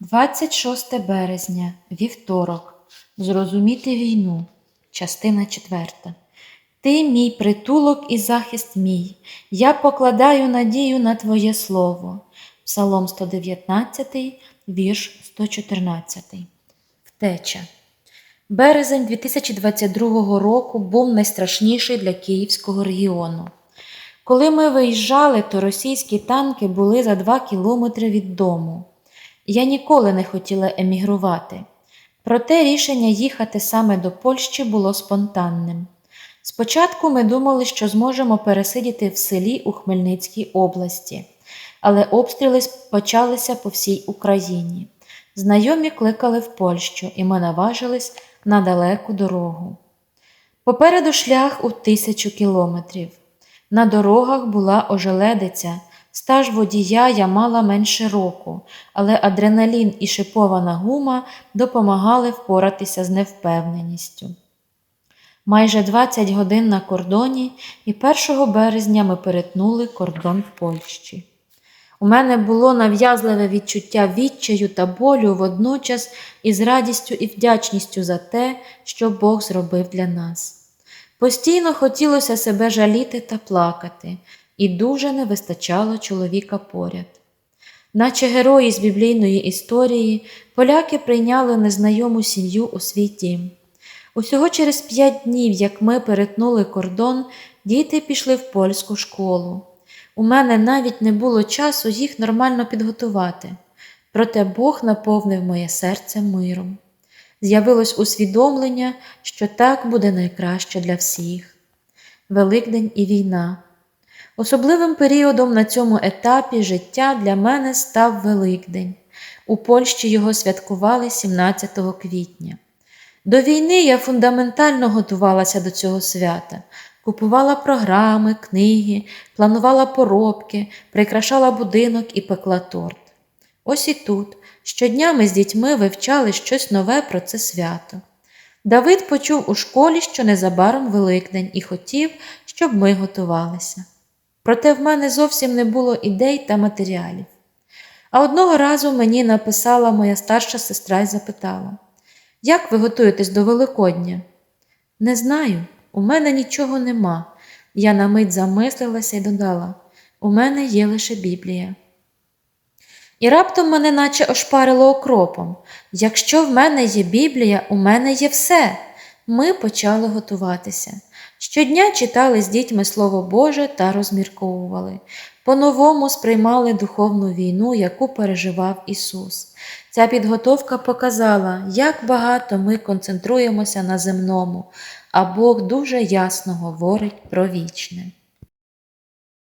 26 березня, вівторок. Зрозуміти війну. Частина 4. Ти мій притулок і захист мій. Я покладаю надію на Твоє Слово. Псалом 119, вірш 114. Втеча. Березень 2022 року був найстрашніший для Київського регіону. Коли ми виїжджали, то російські танки були за два кілометри від дому. Я ніколи не хотіла емігрувати. Проте рішення їхати саме до Польщі було спонтанним. Спочатку ми думали, що зможемо пересидіти в селі у Хмельницькій області, але обстріли почалися по всій Україні. Знайомі кликали в Польщу, і ми наважились на далеку дорогу. Попереду шлях у тисячу кілометрів. На дорогах була ожеледиця, стаж водія я мала менше року, але адреналін і шипована гума допомагали впоратися з невпевненістю. Майже 20 годин на кордоні, і 1 березня ми перетнули кордон в Польщі. У мене було нав'язливе відчуття відчаю та болю водночас із радістю і вдячністю за те, що Бог зробив для нас. Постійно хотілося себе жаліти та плакати, і дуже не вистачало чоловіка поряд. Наче герої з біблійної історії, поляки прийняли незнайому сім'ю у свій дім. Усього через п'ять днів, як ми перетнули кордон, діти пішли в польську школу. У мене навіть не було часу їх нормально підготувати, проте Бог наповнив моє серце миром. З'явилось усвідомлення, що так буде найкраще для всіх. Великдень і війна. Особливим періодом на цьому етапі життя для мене став Великдень. У Польщі його святкували 17 квітня. До війни я фундаментально готувалася до цього свята, купувала програми, книги, планувала поробки, прикрашала будинок і пекла торт. Ось і тут щодня ми з дітьми вивчали щось нове про це свято. Давид почув у школі, що незабаром Великдень, і хотів, щоб ми готувалися. Проте в мене зовсім не було ідей та матеріалів. А одного разу мені написала моя старша сестра і запитала, як ви готуєтесь до Великодня? Не знаю, у мене нічого нема. Я на мить замислилася і додала: у мене є лише Біблія. І раптом мене наче ошпарило окропом. Якщо в мене є Біблія, у мене є все. Ми почали готуватися. Щодня читали з дітьми Слово Боже та розмірковували. По-новому сприймали духовну війну, яку переживав Ісус. Ця підготовка показала, як багато ми концентруємося на земному, а Бог дуже ясно говорить про вічне.